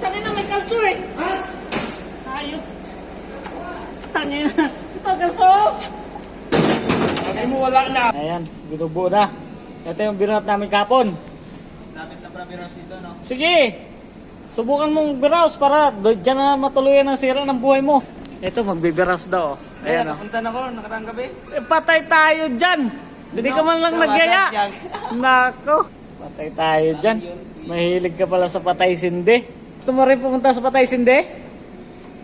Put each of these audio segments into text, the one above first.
Kanina may kalso eh. Ha? Tayo. Tangin na. Ito kalso. Sabi mo wala na. Ayan, binubuo na. Ito yung binuhat namin kapon. Dapat na para biras dito, no? Sige. Subukan mong biraos para dyan na matuluyan ang sira ng buhay mo. Ito, magbibiraos daw. oh. Ayan, Ayan, oh. napunta na ko, nakarang gabi. Eh, patay tayo dyan. Hindi ka man lang No, nagyaya. Nako. Patay tayo dyan. Mahilig ka pala sa patay sindi. Gusto mo rin pumunta sa patay sindi?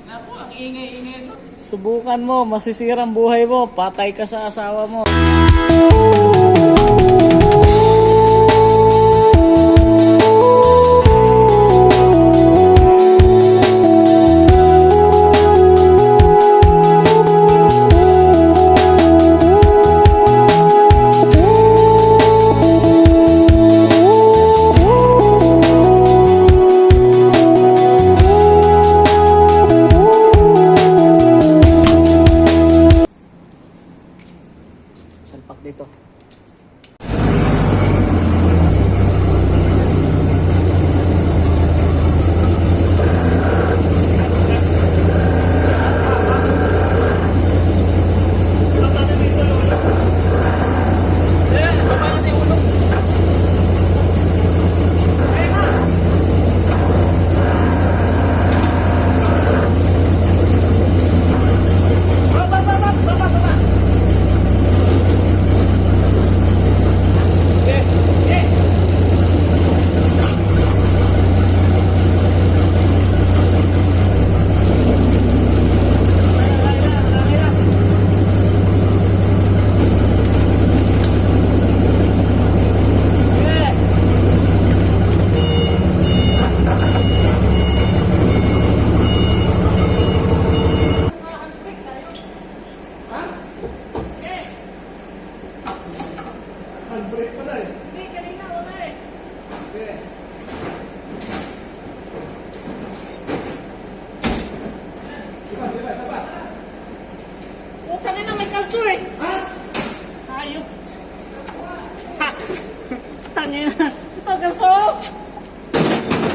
Naku, ang ingay-ingay. Subukan mo, masisira ang buhay mo. Patay ka sa asawa mo. Tayo. Ha! Tangin na. Ito kalso.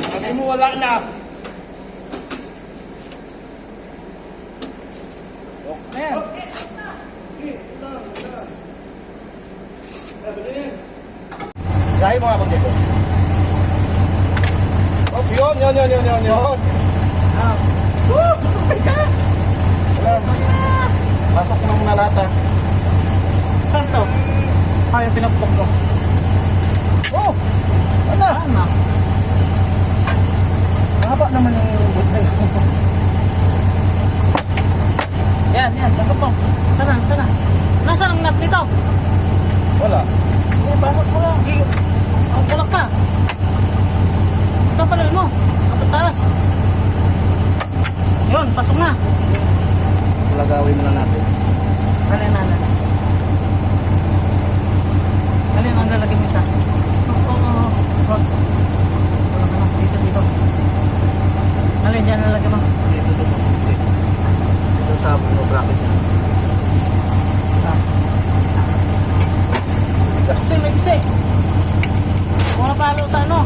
Sabi mo wala na. Okay. Sabi na yan. Mo nga pag dito. Oh, yun, yun, yun, yun, yun, yun. Ah. Woo! my God! Wala. Pasok mo muna lahat ha. To? Ah, yung pinapok ko. Oh! Ano? Tama. Mahaba naman yung butay. Yan, yan. Po? Sana, sana. Nasaan ang nut nito? Wala. Eh, bakit mo lang? Ang kulak ka. Ito pala mo. Sa pataas. Yun, pasok na. Lagawin na lang natin. Dali na, dali. Dali na, lalagay mo isa. Oo, oo, oo. Wag. Wala ka na. Dito, dito. Dali, dyan lalagay mo. Dito, dito. Dito. Sa ano, bracket niya. Ah. Kasi may kasi. Mga palo sa ano.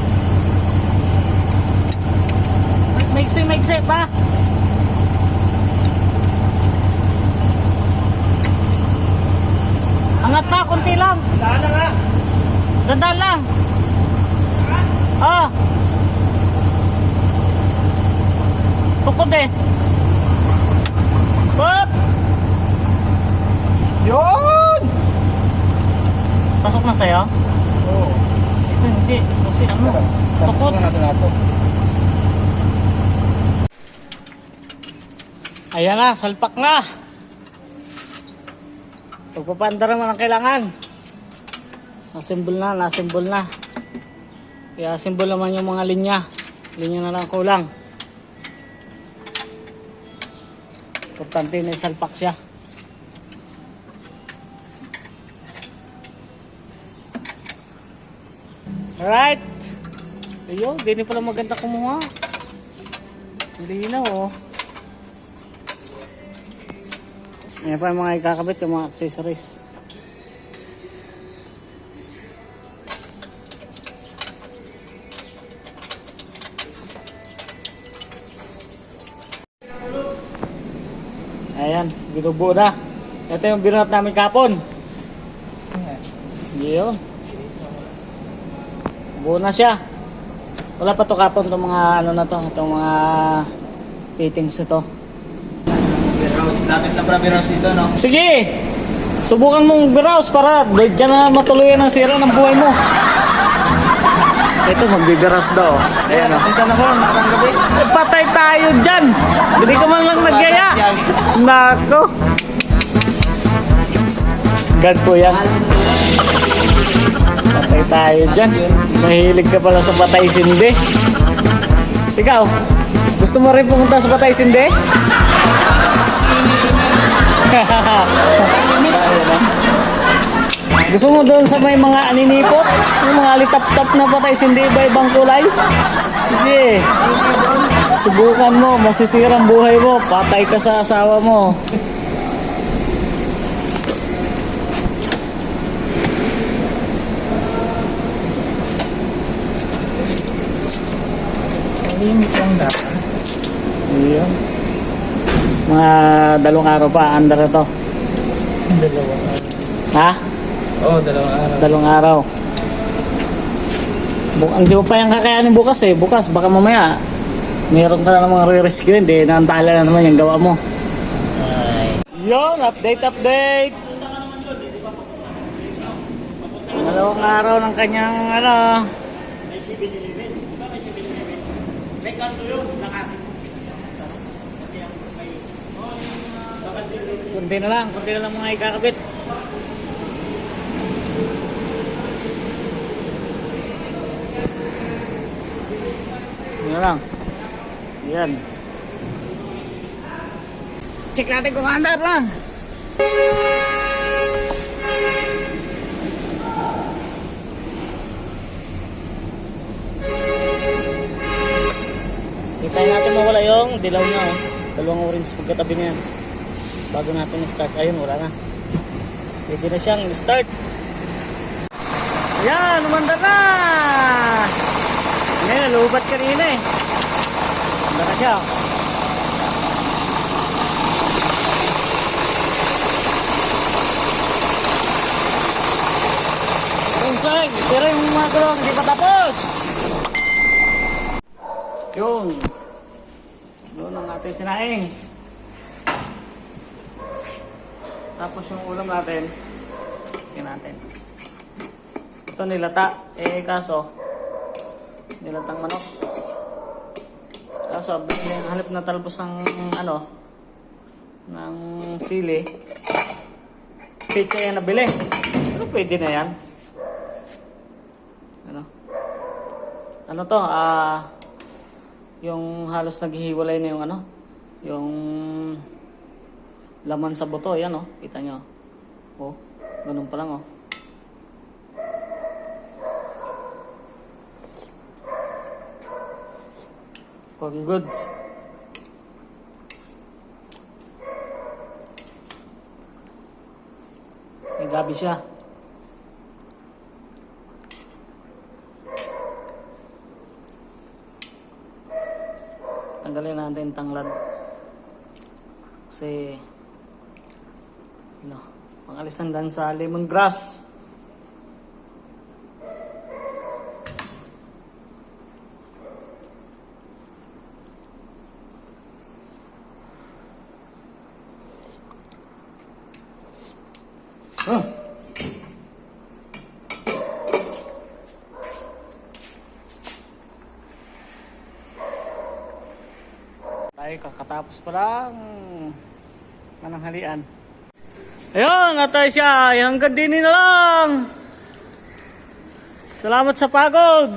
Maigsi, maigsi pa. Angat pa, konti lang. Na nga? Dandan lang. Ah. Tukod eh. Hop! Yun! Pasok na sa'yo? Oo. Ito hindi. Kasi ano, tukod. na natin. Ayan na, salpak na. Pagpapanda naman ang kailangan. Nasimbol na, nasimbol na. Kaya simbol naman yung mga linya. Linya na lang kulang. Importante na salpak siya. Alright. Ayun, di pala maganda kumuha. Hindi na oh. Ayan pa yung mga ikakabit, yung mga accessories. Ayan, binubo na. Ito yung binat namin kapon. Yun. Buo na siya. Wala pa to kapon itong mga ano na to, itong mga fittings na to. Dapat na para house dito, no? Sige! Subukan mong biraos para dyan na matuluyan ang sira ng buhay mo. Ito, magbibiras daw. Ayan o. Punta na ko, nakarang gabi. Eh, patay tayo dyan! Hindi ka man lang nagyaya. Nako. God po yan. Patay tayo dyan. Mahilig ka pala sa patay sindi. Ikaw, gusto mo rin pumunta sa patay sindi? Gusto mo doon sa may mga aninipot? Yung mga litap-tap na patay sindi iba-ibang kulay? Sige. Subukan mo, masisirang buhay mo, patay ka sa asawa mo. Mga dalawang araw pa, under na to. Dalawa. Ha? Oo, oh, dalawang araw. Dalawang araw. Bu hindi mo pa yung kakayanin bukas eh. Bukas, baka mamaya, meron ka na namang re-rescue, hindi, naantala na naman yung gawa mo. Yun, update, update! Dalawang araw ng kanyang, ano, Kunti na lang, kunti na lang mga ikakabit. Yun na lang. Yan. Check natin kung andar na. Hintayin natin mawala yung dilaw niya. Oh. Dalawang orange pagkatabi niya. Bago natin i-start. Ayun, wala na. Pwede na siyang i-start. Ayan, umandar na! Ngayon, lubat kanina eh. Umandar na siya. Inside, pero yung mga gulong hindi pa tapos. Yun. Doon ang ating sinaing. Tapos yung ulam natin, tingnan natin. Ito nilata. Eh, kaso, nilatang manok. Kaso, halip na talbos ng, ano, ng sili, pizza yan nabili. Pero pwede na yan. Ano? Ano to? Ah, yung halos naghihiwalay na yung ano, yung laman sa buto, yan oh, kita nyo. Oh, ganun pa lang oh. Pag goods. May gabi siya. Tanggalin natin tanglad. Kasi, ano, pangalisan dan sa lemongrass. Tayo kakatapos pa lang mananghalian. Ayun, natay siya. Hanggang din na lang. Salamat sa pagod.